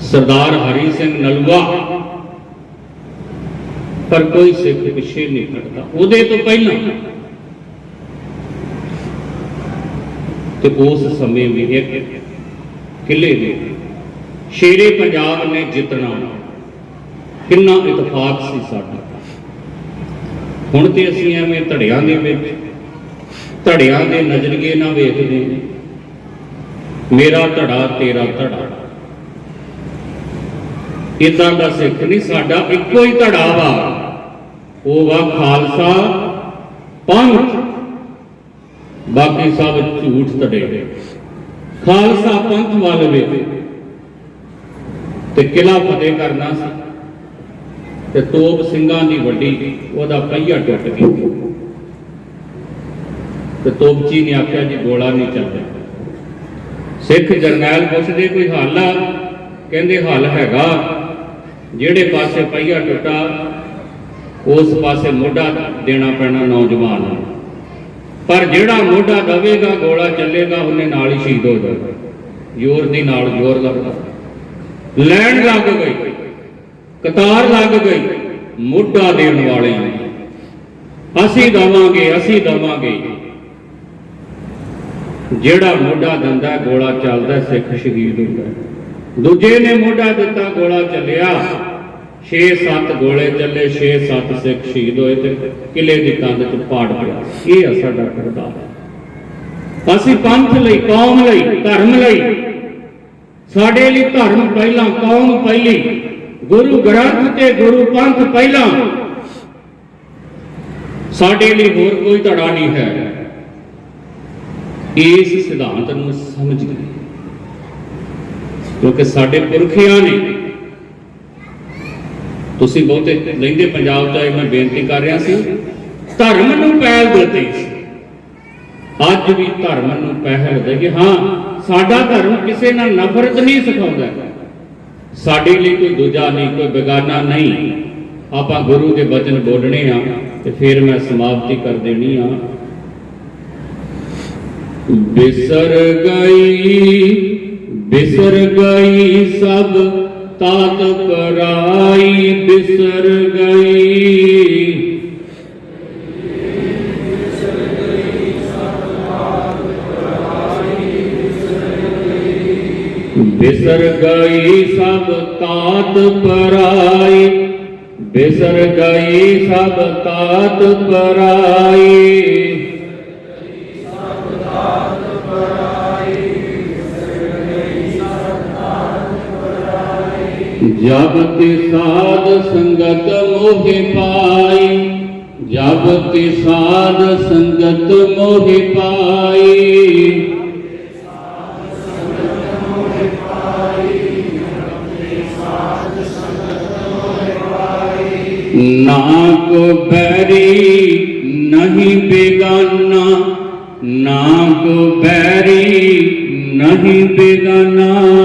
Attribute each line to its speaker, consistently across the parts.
Speaker 1: ਸਰਦਾਰ ਹਰੀ ਸਿੰਘ ਨਲੂਆ। ਪਰ ਕੋਈ ਸਿੱਖ ਪਿੱਛੇ ਨਹੀਂ ਹਟਦਾ। ਉਹਦੇ ਤੋਂ ਪਹਿਲਾਂ ਤੇ ਉਸ ਸਮੇਂ ਵੀ ਇੱਕ ਕਿਲੇ ਦੇ ਸ਼ੇਰੇ ਪੰਜਾਬ ਨੇ ਜਿੱਤਣਾ। ਕਿੰਨਾ ਇਤਫਾਕ ਸੀ ਸਾਡਾ। ਹੁਣ ਤੇ ਅਸੀਂ ਐਵੇਂ ਧੜਿਆਂ ਦੇ ਵਿੱਚ, ਧੜਿਆਂ ਦੇ ਨਜ਼ਰੀਏ ਨਾਲ ਵੇਖਦੇ। ਹਾਂ ਮੇਰਾ ਧੜਾ, ਤੇਰਾ ਧੜਾ। ਇਦਾਂ ਦਾ ਸਿੱਖ ਨਹੀਂ, ਸਾਡਾ ਇੱਕੋ ਹੀ ਧੜਾ ਵਾ। ਉਹ ਵਾ ਖਾਲਸਾ, ਪੰਥ। ਬਾਕੀ ਸਭ ਝੂਠ ਧੜੇ। ਖਾਲਸਾ ਪੰਥ ਵੱਲ ਵੇਖੇ ਤੇ ਕਿਲਾ ਫਤਿਹ ਕਰਨਾ ਸੀ। ਤੇ ਤੋਪ ਸਿੰਘਾਂ ਦੀ ਵੱਡੀ, ਉਹਦਾ ਪਹੀਆ ਟੁੱਟ ਗਿਆ। ਤੇ ਤੋਪਚੀ ਨੇ ਆਖਿਆ ਜੀ, ਗੋਲਾ ਨਹੀਂ ਚੱਲਦਾ। ਸਿੱਖ ਜਰਨੈਲ ਪੁੱਛਦੇ ਕੋਈ ਹੱਲ ਆ? ਕਹਿੰਦੇ ਹੱਲ ਹੈਗਾ। ਜਿਹੜੇ ਪਾਸੇ ਪਹੀਆ ਟੁੱਟਾ, ਉਸ ਪਾਸੇ ਮੋਢਾ ਦੇਣਾ ਪੈਣਾ ਨੌਜਵਾਨ ਨੂੰ। ਪਰ ਜਿਹੜਾ ਮੋਢਾ ਦਵੇਗਾ, ਗੋਲਾ ਚੱਲੇਗਾ, ਉਹਨੇ ਨਾਲ ਹੀ ਸ਼ਹੀਦ ਹੋ ਜਾਣਾ। ਜ਼ੋਰ ਦੀ ਨਾਲ ਜ਼ੋਰ ਲੱਗਦਾ। ਲੈਣ ਲੱਗ ਗਈ। ਕਤਾਰ ਲੱਗ ਗਈ। ਮੋਢਾ ਦੇਣ ਵਾਲਿਆਂ ਅਸੀਂ ਦਵਾਂਗੇ ਅਸੀਂ ਦਵਾਂਗੇ। ਜਿਹੜਾ ਮੋਢਾ ਦਿੰਦਾ ਗੋਲਾ ਚੱਲਦਾ ਸਿੱਖ ਸ਼ਹੀਦ ਹੁੰਦਾ ਦੂਜੇ ਨੇ ਮੋਢਾ ਦਿੱਤਾ, ਗੋਲਾ ਚੱਲਿਆ। 6-7 ਗੋਲੇ ਚੱਲੇ 6-7 ਸਿੱਖ ਸ਼ਹੀਦ ਹੋਏ ਤੇ ਕਿਲੇ ਦੀ ਕੰਧ 'ਚ ਪਾੜ ਪਿਆ। ਇਹ ਆ ਸਾਡਾ ਕਿਰਦਾਰ ਅਸੀਂ ਪੰਥ ਲਈ, ਕੌਮ ਲਈ, ਧਰਮ ਲਈ, ਸਾਡੇ ਲਈ ਧਰਮ ਪਹਿਲਾਂ, ਕੌਮ ਪਹਿਲੀ, ਗੁਰੂ ਗ੍ਰੰਥ ਤੇ ਗੁਰੂ ਪੰਥ ਪਹਿਲਾਂ। ਸਾਡੇ ਲਈ ਹੋਰ ਕੋਈ ਧੜਾ ਨਹੀਂ ਹੈ। ਇਸ ਸਿਧਾਂਤ ਨੂੰ ਸਮਝ ਗਏ। ਕਿਉਂਕਿ ਸਾਡੇ ਪੁਰਖਿਆਂ ਨੇ, ਤੁਸੀਂ ਬਹੁਤੇ ਲੈਂਦੇ ਪੰਜਾਬ ਦਾ ਮੈਂ ਬੇਨਤੀ ਕਰ ਰਿਹਾ ਸੀ, ਧਰਮ ਨੂੰ ਪਹਿਲ ਦਿੱਤੀ ਅੱਜ ਵੀ ਧਰਮ ਨੂੰ ਪਹਿਲ ਦੇ ਕਿ ਹਾਂ, ਸਾਡਾ ਧਰਮ ਕਿਸੇ ਨਾਲ ਨਫ਼ਰਤ ਨਹੀਂ ਸਿਖਾਉਂਦਾ। ਸਾਡੇ ਲਈ ਕੋਈ ਦੂਜਾ ਨਹੀਂ, ਕੋਈ ਬੇਗਾਨਾ ਨਹੀਂ। ਆਪਾਂ ਗੁਰੂ ਦੇ ਬਚਨ ਬੋਲਣੇ ਆ ਤੇ ਫਿਰ ਮੈਂ ਸਮਾਪਤੀ ਕਰ ਦੇਣੀ ਆ। ਬਿਸਰ ਗਈ ਬਿਸਰ ਗਈ ਸਭ ਤਾਤ ਪਰਾਈ ਬਿਸਰ ਗਈ। ਬਿਸਰ ਗਈ ਸਭ ਤਾਤ ਪਰਾਈ ਬਿਸਰ ਗਈ ਸਭ ਤਾਤ ਪਰਾਈ ਜਬ ਤੇ ਸਾਧ ਸੰਗਤ ਮੋਹਿ ਪਾਈ, ਜਬ ਤੇ ਸਾਧ ਸੰਗਤ ਮੋਹਿ ਪਾਈ। ਨਾ ਕੋ ਬੈਰੀ ਨਹੀਂ ਬੇਗਾਨਾ, ਨਾ ਕੋ ਬੈਰੀ ਨਹੀਂ ਬੇਗਾਨਾ।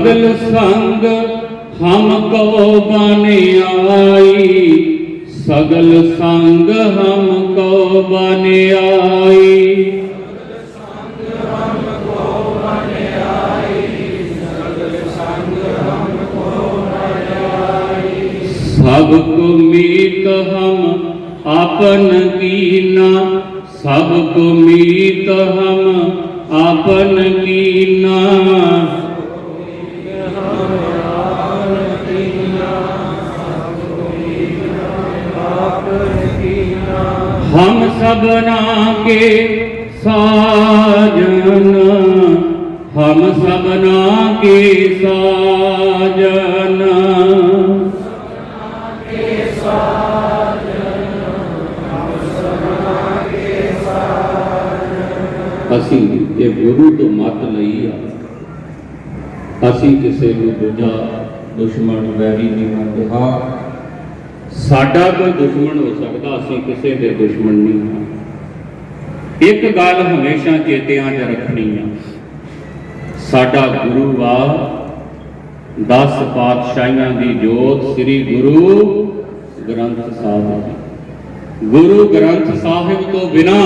Speaker 1: ਸਗਲ ਸੰਗ ਹਮ ਕੋ ਬਨ ਆਈ। ਸਗਲ ਸੰਗ ਹਮ ਕੋ ਬਨ ਆਈ। ਸਭ ਕੋ ਮੀਤ ਹਮ ਆਪਨ ਕੀਨਾ। ਸਭ ਕੋ ਮੀਤ ਹਮ ਆਪਨ ਕੀਨਾ। ਹਮ ਸਭਨਾ ਕੇ ਸਾਜਨ ਹਮ ਸਭਨਾ ਕੇ ਸਾਜਨ ਅਸੀਂ ਇਹ ਗੁਰੂ ਤੋਂ ਮਤ ਲਈ ਆ ਅਸੀਂ ਕਿਸੇ ਨੂੰ ਦੂਜਾ ਦੁਸ਼ਮਣ ਵੈਰੀ ਨਹੀਂ ਮੰਨਦੇ ਹਾਂ ਸਾਡਾ ਕੋਈ ਦੁਸ਼ਮਣ ਹੋ ਸਕਦਾ, ਅਸੀਂ ਕਿਸੇ ਦੇ ਦੁਸ਼ਮਣ ਨਹੀਂ ਹਾਂ। ਇੱਕ ਗੱਲ ਹਮੇਸ਼ਾ ਚੇਤਿਆਂ 'ਚ ਰੱਖਣੀ ਆ। ਸਾਡਾ ਗੁਰੂ ਵਾ 10 ਪਾਤਸ਼ਾਹੀਆਂ ਦੀ ਜੋਤ ਸ੍ਰੀ ਗੁਰੂ ਗ੍ਰੰਥ ਸਾਹਿਬ ਗੁਰੂ ਗ੍ਰੰਥ ਸਾਹਿਬ ਤੋਂ ਬਿਨਾ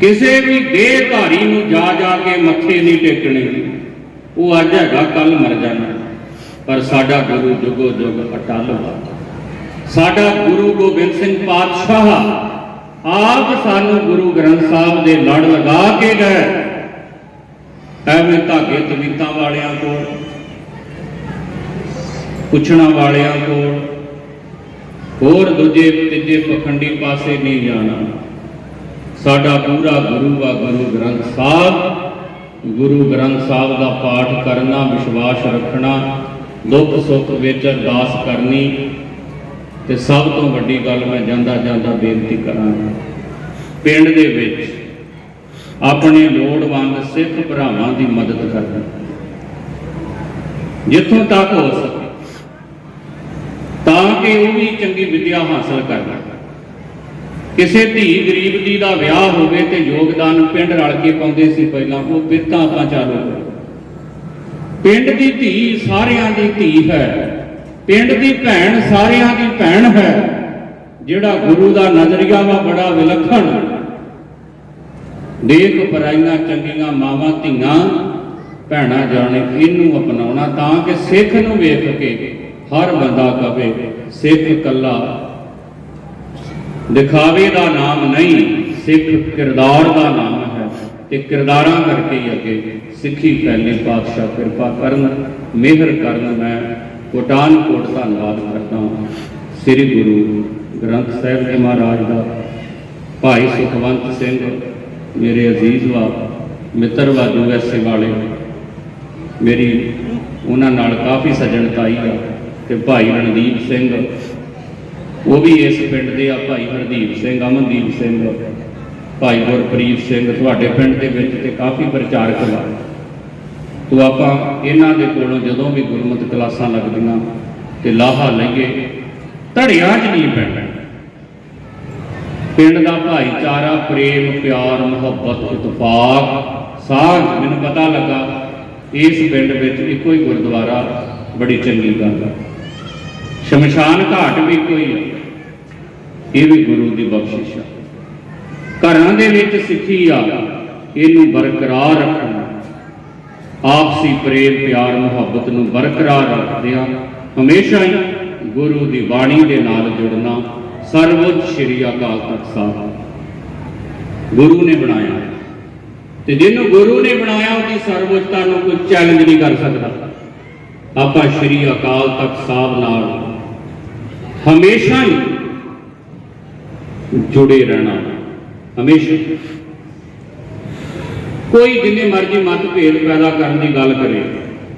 Speaker 1: ਕਿਸੇ ਵੀ ਦੇਹਧਾਰੀ ਨੂੰ ਜਾ ਜਾ ਕੇ ਮੱਥੇ ਨਹੀਂ ਟੇਕਣੇ। ਉਹ ਅੱਜ ਹੈਗਾ ਕੱਲ ਮਰ ਜਾਣਾ। ਪਰ ਸਾਡਾ ਗੁਰੂ ਜੁਗੋ ਜੁਗ ਅਟਲ ਵਾ। ਸਾਡਾ ਗੁਰੂ ਗੋਬਿੰਦ ਸਿੰਘ ਪਾਤਸ਼ਾਹ ਆਪ ਸਾਨੂੰ ਗੁਰੂ ਗ੍ਰੰਥ ਸਾਹਿਬ ਦੇ ਲੜ ਲਗਾ ਕੇ ਗਏ। ਐਵੇਂ ਧਾਗੇ ਤਵੀਤਾਂ ਵਾਲਿਆਂ ਕੋਲ, ਪੁੱਛਣਾ ਵਾਲਿਆਂ ਕੋਲ, ਹੋਰ ਦੂਜੇ ਤੀਜੇ ਪਖੰਡੀ ਪਾਸੇ ਨਹੀਂ ਜਾਣਾ। ਸਾਡਾ ਪੂਰਾ ਗੁਰੂ ਆ ਗੁਰੂ ਗ੍ਰੰਥ ਸਾਹਿਬ। ਗੁਰੂ ਗ੍ਰੰਥ ਸਾਹਿਬ ਦਾ ਪਾਠ ਕਰਨਾ, ਵਿਸ਼ਵਾਸ ਰੱਖਣਾ ਦੁੱਖ ਸੁੱਖ ਵਿੱਚ ਅਰਦਾਸ ਕਰਨੀ ਤੇ ਸਭ ਤੋਂ ਵੱਡੀ ਗੱਲ ਮੈਂ ਜਾਂਦਾ ਜਾਂਦਾ ਬੇਨਤੀ ਕਰਾਂਗਾ। ਪਿੰਡ ਦੇ ਵਿੱਚ ਆਪਣੇ ਲੋੜਵੰਦ ਸਿੱਖ ਭਰਾਵਾਂ ਦੀ ਮਦਦ ਕਰਨਾ। ਜਿੱਥੋਂ ਤੱਕ ਹੋ ਸਕੇ, ਤਾਂ ਕਿ ਉਹ ਵੀ ਚੰਗੀ ਵਿਦਿਆ ਹਾਸਲ ਕਰਨ ਕਿਸੇ ਧੀ ਗਰੀਬ ਦੀ ਦਾ ਵਿਆਹ ਹੋਵੇ ਤੇ ਯੋਗਦਾਨ ਪਿੰਡ ਰਲ ਕੇ ਪਾਉਂਦੇ ਸੀ, ਪਹਿਲਾਂ ਉਹ ਬਿਰਤਾਂ ਆਪਾਂ ਚਾਲੂ ਕਰੋ ਪਿੰਡ ਦੀ ਧੀ ਸਾਰਿਆਂ ਦੀ ਧੀ ਹੈ। ਪਿੰਡ ਦੀ ਭੈਣ ਸਾਰਿਆਂ ਦੀ ਭੈਣ ਹੈ। ਜਿਹੜਾ ਗੁਰੂ ਦਾ ਨਜ਼ਰੀਆ ਵਾ ਬੜਾ ਵਿਲੱਖਣ। ਦੇਖ ਪਰਾਈਆਂ ਚੰਗੀਆਂ ਮਾਵਾਂ ਧੀਆਂ, ਭੈਣਾਂ ਜਾਣੇ ਇਹਨੂੰ ਅਪਣਾਉਣਾ ਤਾਂ ਕਿ ਸਿੱਖ ਨੂੰ ਵੇਖ ਕੇ ਹਰ ਬੰਦਾ ਕਵੇ, ਸਿੱਖ ਕੱਲਾ ਦਿਖਾਵੇ ਦਾ ਨਾਮ ਨਹੀਂ, ਸਿੱਖ ਕਿਰਦਾਰ ਦਾ ਨਾਮ ਤੇ ਕਿਰਦਾਰਾਂ ਕਰਕੇ ਹੀ ਅੱਗੇ ਸਿੱਖੀ ਫੈਲੇ ਪਾਤਸ਼ਾਹ ਕਿਰਪਾ ਕਰਨ, ਮਿਹਰ ਕਰਨ ਮੈਂ ਕੋਟਾਨ ਕੋਟ ਧੰਨਵਾਦ ਕਰਦਾ ਸ੍ਰੀ ਗੁਰੂ ਗ੍ਰੰਥ ਸਾਹਿਬ ਜੀ ਮਹਾਰਾਜ ਦਾ। ਭਾਈ ਸੁਖਵੰਤ ਸਿੰਘ, ਮੇਰੇ ਅਜ਼ੀਜ਼ ਵਾ, ਮਿੱਤਰ ਵਾ ਯੂਐਸਏ ਵਾਲੇ। ਮੇਰੀ ਉਹਨਾਂ ਨਾਲ ਕਾਫੀ ਸੱਜਣਤਾਈ ਆ ਤੇ ਭਾਈ ਰਣਦੀਪ ਸਿੰਘ। ਉਹ ਵੀ ਇਸ ਪਿੰਡ ਦੇ ਆ, ਭਾਈ ਹਰਦੀਪ ਸਿੰਘ, ਅਮਨਦੀਪ ਸਿੰਘ। ਭਾਈ ਗੁਰਪ੍ਰੀਤ ਸਿੰਘ ਤੁਹਾਡੇ ਪਿੰਡ ਦੇ ਵਿੱਚ ਤੇ ਕਾਫੀ ਪ੍ਰਚਾਰਕ ਲਾ ਤੋ ਆਪਾਂ ਇਹਨਾਂ ਦੇ ਕੋਲੋਂ ਜਦੋਂ ਵੀ ਗੁਰਮਤਿ ਕਲਾਸਾਂ ਲੱਗਦੀਆਂ ਤੇ ਲਾਹਾ ਲਈਏ, ਧੜਿਆਂ 'ਚ ਨਹੀਂ ਪੈਣਾ ਪਿੰਡ ਦਾ ਭਾਈਚਾਰਾ, ਪ੍ਰੇਮ, ਪਿਆਰ, ਮੁਹੱਬਤ, ਇਤਫਾਕ, ਸਾਂਝ, ਮੈਨੂੰ ਪਤਾ ਲੱਗਾ, ਇਸ ਪਿੰਡ ਵਿੱਚ ਇੱਕੋ ਹੀ ਗੁਰਦੁਆਰਾ ਬੜੀ ਚੰਗੀ ਗੱਲ ਹੈ ਸ਼ਮਸ਼ਾਨ ਘਾਟ ਵੀ ਕੋਈ ਹੈ ਇਹ ਵੀ ਗੁਰੂ ਦੀ ਬਖਸ਼ਿਸ਼ ਹੈ ਘਰਾਂ ਦੇ ਵਿੱਚ ਸਿੱਖੀ ਆ, ਇਹਨੂੰ ਬਰਕਰਾਰ ਰੱਖਣਾ। ਆਪਸੀ ਪ੍ਰੇਮ, ਪਿਆਰ, ਮੁਹੱਬਤ ਨੂੰ ਬਰਕਰਾਰ ਰੱਖਦਿਆਂ ਹਮੇਸ਼ਾ ਹੀ ਗੁਰੂ ਦੀ ਬਾਣੀ ਦੇ ਨਾਲ ਜੁੜਨਾ ਸਰਵਉੱਚ ਸ਼੍ਰੀ ਅਕਾਲ ਤਖਤ ਸਾਹਿਬ ਗੁਰੂ ਨੇ ਬਣਾਇਆ। ਤੇ ਜਿਹਨੂੰ ਗੁਰੂ ਨੇ ਬਣਾਇਆ, ਉਹਦੀ ਸਰਵਉੱਚਤਾ ਨੂੰ ਕੋਈ ਚੈਲੰਜ ਨਹੀਂ ਕਰ ਸਕਦਾ। ਆਪਾਂ ਸ਼੍ਰੀ ਅਕਾਲ ਤਖਤ ਸਾਹਿਬ ਨਾਲ ਹਮੇਸ਼ਾ ਹੀ ਜੁੜੇ ਰਹਿਣਾ। ਹਮੇਸ਼ਾ। ਕੋਈ ਜਿੰਨੇ ਮਰਜ਼ੀ ਮਤਭੇਦ ਪੈਦਾ ਕਰਨ ਦੀ ਗੱਲ ਕਰੇ,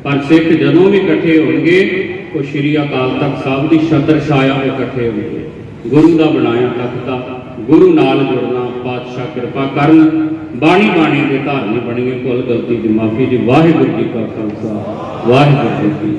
Speaker 1: ਪਰ ਸਿੱਖ ਜਦੋਂ ਵੀ ਇਕੱਠੇ ਹੋਣਗੇ, ਉਹ ਸ਼੍ਰੀ ਅਕਾਲ ਤਖਤ ਸਾਹਿਬ ਦੀ ਛਤਰ ਛਾਇਆ ਵਿੱਚ ਇਕੱਠੇ ਹੋਣਗੇ। ਗੁਰੂ ਦਾ ਬਣਾਇਆ ਤਖਤਾ ਗੁਰੂ ਨਾਲ ਜੁੜਨਾ ਪਾਤਸ਼ਾਹ ਕਿਰਪਾ ਕਰਨ, ਬਾਣੀ ਬਾਣੀ ਦੇ ਧਾਰਨੀ ਬਣੀਏ ਕੁੱਲ ਗਲਤੀ ਦੀ ਮਾਫੀ ਜੀ ਵਾਹਿਗੁਰੂ ਜੀ ਕਾ ਖਾਲਸਾ, ਵਾਹਿਗੁਰੂ ਜੀ ਕੀ